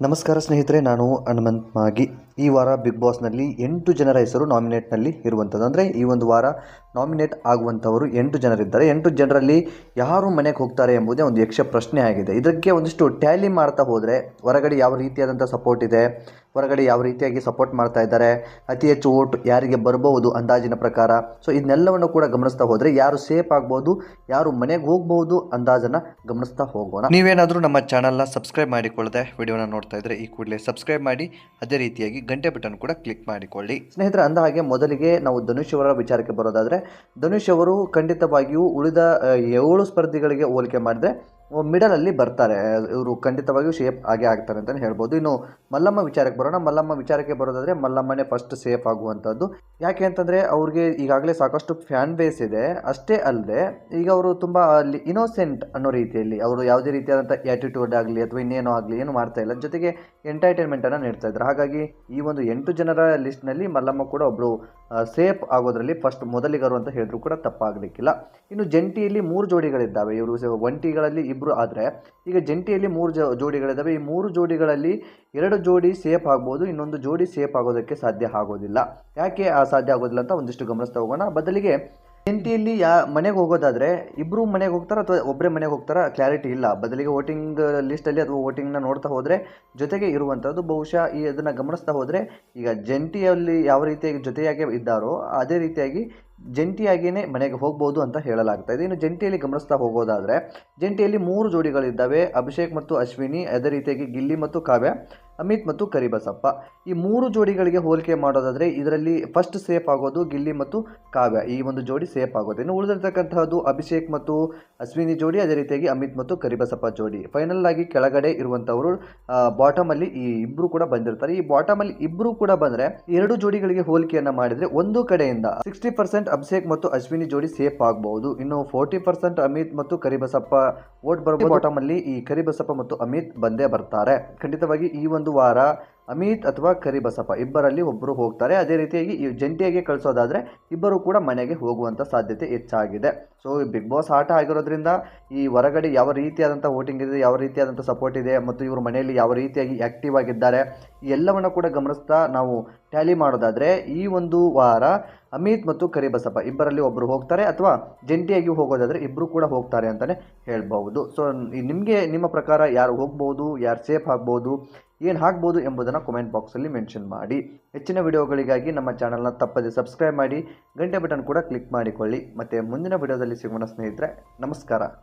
ನಮಸ್ಕಾರ ಸ್ನೇಹಿತರೆ, ನಾನು ಹನುಮಂತ್ ಮಾಗಿ. ಈ ವಾರ ಬಿಗ್ ಬಾಸ್ನಲ್ಲಿ ಎಂಟು ಜನರ ಹೆಸರು ನಾಮಿನೇಟ್ನಲ್ಲಿ ಇರುವಂಥದ್ದು ಅಂದರೆ ಈ ಒಂದು ವಾರ ನಾಮಿನೇಟ್ ಆಗುವಂಥವರು ಎಂಟು ಜನರಿದ್ದಾರೆ. ಎಂಟು ಜನರಲ್ಲಿ ಯಾರು ಮನೆಗೆ ಹೋಗ್ತಾರೆ ಎಂಬುದೇ ಒಂದು ಯಕ್ಷ ಪ್ರಶ್ನೆ ಆಗಿದೆ ಇದಕ್ಕೆ ಒಂದಿಷ್ಟು ಟ್ಯಾಲಿ ಮಾಡ್ತಾ ಹೋದರೆ ಹೊರಗಡೆ ಯಾವ ರೀತಿಯಾದಂಥ ಸಪೋರ್ಟ್ ಇದೆ ಹೊರಗಡೆ ಯಾವ ರೀತಿಯಾಗಿ ಸಪೋರ್ಟ್ ಮಾಡ್ತಾ ಇದ್ದಾರೆ, ಅತಿ ಹೆಚ್ಚು ಓಟ್ ಯಾರಿಗೆ ಬರಬಹುದು ಅಂದಾಜಿನ ಪ್ರಕಾರ. ಸೊ ಇದನ್ನೆಲ್ಲವನ್ನು ಕೂಡ ಗಮನಿಸ್ತಾ ಹೋದರೆ ಯಾರು ಸೇಫ್ ಆಗ್ಬೋದು, ಯಾರು ಮನೆಗೆ ಹೋಗ್ಬೋದು ಅಂದಾಜನ್ನು ಗಮನಿಸ್ತಾ ಹೋಗೋಣ. ನೀವೇನಾದರೂ ನಮ್ಮ ಚಾನಲ್ನ ಸಬ್ಸ್ಕ್ರೈಬ್ ಮಾಡಿಕೊಳ್ಳದೆ ವಿಡಿಯೋನ ನೋಡ್ತಾ ಇದ್ರೆ ಈ ಕೂಡಲೇ ಸಬ್ಸ್ಕ್ರೈಬ್ ಮಾಡಿ, ಅದೇ ರೀತಿಯಾಗಿ ಗಂಟೆ ಬಟನ್ ಕೂಡ ಕ್ಲಿಕ್ ಮಾಡಿಕೊಳ್ಳಿ. ಸ್ನೇಹಿತರೆ, ಅಂದ ಹಾಗೆ ಮೊದಲಿಗೆ ನಾವು ಧನುಷ್ ಅವರ ವಿಚಾರಕ್ಕೆ ಬರೋದಾದರೆ, ಧನುಷ್ ಅವರು ಖಂಡಿತವಾಗಿಯೂ ಉಳಿದ ಏಳು ಸ್ಪರ್ಧಿಗಳಿಗೆ ಹೋಲಿಕೆ ಮಾಡಿದ್ರೆ ಮಿಡಲಲ್ಲಿ ಬರ್ತಾರೆ. ಇವರು ಖಂಡಿತವಾಗಿಯೂ ಸೇಫ್ ಆಗೇ ಆಗ್ತಾರೆ ಅಂತಲೇ ಹೇಳ್ಬೋದು. ಇನ್ನು ಮಲ್ಲಮ್ಮ ವಿಚಾರಕ್ಕೆ ಬರೋಣ. ಮಲ್ಲಮ್ಮ ವಿಚಾರಕ್ಕೆ ಬರೋದಾದರೆ ಮಲ್ಲಮ್ಮನೇ ಫಸ್ಟ್ ಸೇಫ್ ಆಗುವಂಥದ್ದು. ಯಾಕೆ ಅಂತಂದರೆ ಅವ್ರಿಗೆ ಈಗಾಗಲೇ ಸಾಕಷ್ಟು ಫ್ಯಾನ್ ಬೇಸ್ ಇದೆ. ಅಷ್ಟೇ ಅಲ್ಲದೆ ಈಗ ಅವರು ತುಂಬ ಅಲ್ಲಿ ಇನೋಸೆಂಟ್ ಅನ್ನೋ ರೀತಿಯಲ್ಲಿ ಅವರು ಯಾವುದೇ ರೀತಿಯಾದಂಥ ಆ್ಯಟಿಟ್ಯೂಡ್ ಆಗಲಿ ಅಥವಾ ಇನ್ನೇನೋ ಆಗಲಿ ಏನು ಮಾಡ್ತಾ ಇಲ್ಲ. ಜೊತೆಗೆ ಎಂಟರ್ಟೈನ್ಮೆಂಟನ್ನು ನೀಡ್ತಾ ಇದ್ದಾರೆ. ಹಾಗಾಗಿ ಈ ಒಂದು ಎಂಟು ಜನರ ಲಿಸ್ಟ್ನಲ್ಲಿ ಮಲ್ಲಮ್ಮ ಕೂಡ ಒಬ್ಬರು ಸೇಫ್ ಆಗೋದ್ರಲ್ಲಿ ಫಸ್ಟ್ ಮೊದಲಿಗರು ಅಂತ ಹೇಳಿದ್ರು ಕೂಡ ತಪ್ಪಾಗಲಿಕ್ಕಿಲ್ಲ. ಇನ್ನು ಜಂಟಿಯಲ್ಲಿ ಮೂರು ಜೋಡಿಗಳಿದ್ದಾವೆ. ಇವರು ಒಂಟಿಗಳಲ್ಲಿ ಇಬ್ಬರು ಆದರೆ, ಈಗ ಜಂಟಿಯಲ್ಲಿ ಮೂರು ಜೋ ಜೋಡಿಗಳಿದ್ದಾವೆ ಈ ಮೂರು ಜೋಡಿಗಳಲ್ಲಿ ಎರಡು ಜೋಡಿ ಸೇಫ್ ಆಗ್ಬೋದು, ಇನ್ನೊಂದು ಜೋಡಿ ಸೇಫ್ ಆಗೋದಕ್ಕೆ ಸಾಧ್ಯ ಆಗೋದಿಲ್ಲ. ಯಾಕೆ ಆ ಸಾಧ್ಯ ಆಗೋದಿಲ್ಲ ಅಂತ ಒಂದಿಷ್ಟು ಗಮನಿಸ್ತಾ ಹೋಗೋಣ. ಬದಲಿಗೆ ಜಂಟಿಯಲ್ಲಿ ಯಾ ಮನೆಗೆ ಹೋಗೋದಾದರೆ ಇಬ್ಬರು ಮನೆಗೆ ಹೋಗ್ತಾರೆ ಅಥವಾ ಒಬ್ಬರೇ ಮನೆಗೆ ಹೋಗ್ತಾರಾ? ಕ್ಲಾರಿಟಿ ಇಲ್ಲ. ಬದಲಿಗೆ ವೋಟಿಂಗ್ ಲಿಸ್ಟಲ್ಲಿ ಅಥವಾ ವೋಟಿಂಗ್ನ ನೋಡ್ತಾ ಹೋದರೆ, ಜೊತೆಗೆ ಇರುವಂಥದ್ದು ಬಹುಶಃ ಈ ಅದನ್ನು ಗಮನಿಸ್ತಾ ಹೋದರೆ, ಈಗ ಜಂಟಿಯಲ್ಲಿ ಯಾವ ರೀತಿಯಾಗಿ ಜೊತೆಯಾಗಿ ಇದ್ದಾರೋ, ಅದೇ ರೀತಿಯಾಗಿ ಜಂಟಿಯಾಗಿಯೇ ಮನೆಗೆ ಹೋಗ್ಬೋದು ಅಂತ ಹೇಳಲಾಗ್ತಾ ಇದೆ. ಇನ್ನು ಜಂಟಿಯಲ್ಲಿ ಗಮನಿಸ್ತಾ ಹೋಗೋದಾದರೆ, ಜಂಟಿಯಲ್ಲಿ ಮೂರು ಜೋಡಿಗಳಿದ್ದಾವೆ. ಅಭಿಷೇಕ್ ಮತ್ತು ಅಶ್ವಿನಿ, ಅದೇ ರೀತಿಯಾಗಿ ಗಿಲ್ಲಿ ಮತ್ತು ಕಾವ್ಯ. ಅಮಿತ್ ಮತ್ತು ಕರಿಬಸಪ್ಪ. ಈ ಮೂರು ಜೋಡಿಗಳಿಗೆ ಹೋಲಿಕೆ ಮಾಡೋದಾದರೆ ಇದರಲ್ಲಿ ಫಸ್ಟ್ ಸೇಫ್ ಆಗೋದು ಗಿಲ್ಲಿ ಮತ್ತು ಕಾವ್ಯ. ಈ ಒಂದು ಜೋಡಿ ಸೇಫ್ ಆಗೋದು. ಇನ್ನು ಉಳಿದಿರ್ತಕ್ಕಂತಹದ್ದು ಅಭಿಷೇಕ್ ಮತ್ತು ಅಶ್ವಿನಿ ಜೋಡಿ, ಅದೇ ರೀತಿಯಾಗಿ ಅಮಿತ್ ಮತ್ತು ಕರಿಬಸಪ್ಪ ಜೋಡಿ. ಫೈನಲ್ ಆಗಿ ಕೆಳಗಡೆ ಇರುವಂಥವರು ಬಾಟಮ್ ಅಲ್ಲಿ ಈ ಇಬ್ಬರು ಕೂಡ ಬಂದಿರ್ತಾರೆ. ಈ ಬಾಟಮ್ ಅಲ್ಲಿ ಇಬ್ರು ಕೂಡ ಬಂದ್ರೆ ಎರಡು ಜೋಡಿಗಳಿಗೆ ಹೋಲಿಕೆಯನ್ನ ಮಾಡಿದ್ರೆ ಒಂದು ಕಡೆಯಿಂದ ಸಿಕ್ಸ್ಟಿ ಪರ್ಸೆಂಟ್ ಅಭಿಷೇಕ್ ಮತ್ತು ಅಶ್ವಿನಿ ಜೋಡಿ ಸೇಫ್ ಆಗಬಹುದು. ಇನ್ನು ಫೋರ್ಟಿ ಪರ್ಸೆಂಟ್ ಅಮಿತ್ ಮತ್ತು ಕರಿಬಸಪ್ಪ ಓಟ್ ಬರ್ಬೋದು. ಬಾಟಮ್ ಅಲ್ಲಿ ಈ ಕರಿಬಸಪ್ಪ ಮತ್ತು ಅಮಿತ್ ಬಂದೇ ಬರ್ತಾರೆ. ಖಂಡಿತವಾಗಿ ಈ ಒಂದು ವಾರ ಅಮಿತ್ ಅಥವಾ ಕರಿಬಸಪ್ಪ ಇಬ್ಬರಲ್ಲಿ ಒಬ್ಬರು ಹೋಗ್ತಾರೆ. ಅದೇ ರೀತಿಯಾಗಿ ಈ ಜಂಟಿಯಾಗಿ ಕಳಿಸೋದಾದರೆ ಇಬ್ಬರು ಕೂಡ ಮನೆಗೆ ಹೋಗುವಂಥ ಸಾಧ್ಯತೆ ಹೆಚ್ಚಾಗಿದೆ. ಸೊ ಬಿಗ್ ಬಾಸ್ ಆಟ ಆಗಿರೋದ್ರಿಂದ ಈ ಹೊರಗಡೆ ಯಾವ ರೀತಿಯಾದಂಥ ವೋಟಿಂಗ್ ಇದೆ, ಯಾವ ರೀತಿಯಾದಂಥ ಸಪೋರ್ಟ್ ಇದೆ ಮತ್ತು ಇವರು ಮನೆಯಲ್ಲಿ ಯಾವ ರೀತಿಯಾಗಿ ಆ್ಯಕ್ಟಿವ್ ಆಗಿದ್ದಾರೆ ಎಲ್ಲವನ್ನು ಕೂಡ ಗಮನಿಸ್ತಾ ನಾವು ಟ್ಯಾಲಿ ಮಾಡೋದಾದರೆ ಈ ಒಂದು ವಾರ ಅಮಿತ್ ಮತ್ತು ಕರಿಬಸಪ್ಪ ಇಬ್ಬರಲ್ಲಿ ಒಬ್ಬರು ಹೋಗ್ತಾರೆ ಅಥವಾ ಜಂಟಿಯಾಗಿ ಹೋಗೋದಾದರೆ ಇಬ್ಬರು ಕೂಡ ಹೋಗ್ತಾರೆ ಅಂತಲೇ ಹೇಳ್ಬೋದು ಸೊ ನಿಮಗೆ ನಿಮ್ಮ ಪ್ರಕಾರ ಯಾರು ಹೋಗ್ಬೋದು ಯಾರು ಸೇಫ್ ಆಗ್ಬೋದು ಏನು ಹಾಕ್ಬೋದು ಎಂಬುದನ್ನು ಕಾಮೆಂಟ್ ಬಾಕ್ಸಲ್ಲಿ ಮೆನ್ಷನ್ ಮಾಡಿ. ಹೆಚ್ಚಿನ ವಿಡಿಯೋಗಳಿಗಾಗಿ ನಮ್ಮ ಚಾನಲ್ನ ತಪ್ಪದೆ ಸಬ್ಸ್ಕ್ರೈಬ್ ಮಾಡಿ, ಗಂಟೆ ಬಟನ್ ಕೂಡ ಕ್ಲಿಕ್ ಮಾಡಿಕೊಳ್ಳಿ. ಮತ್ತು ಮುಂದಿನ ವಿಡಿಯೋದಲ್ಲಿ ಸಿಗೋಣ ಸ್ನೇಹಿತರೆ, ನಮಸ್ಕಾರ.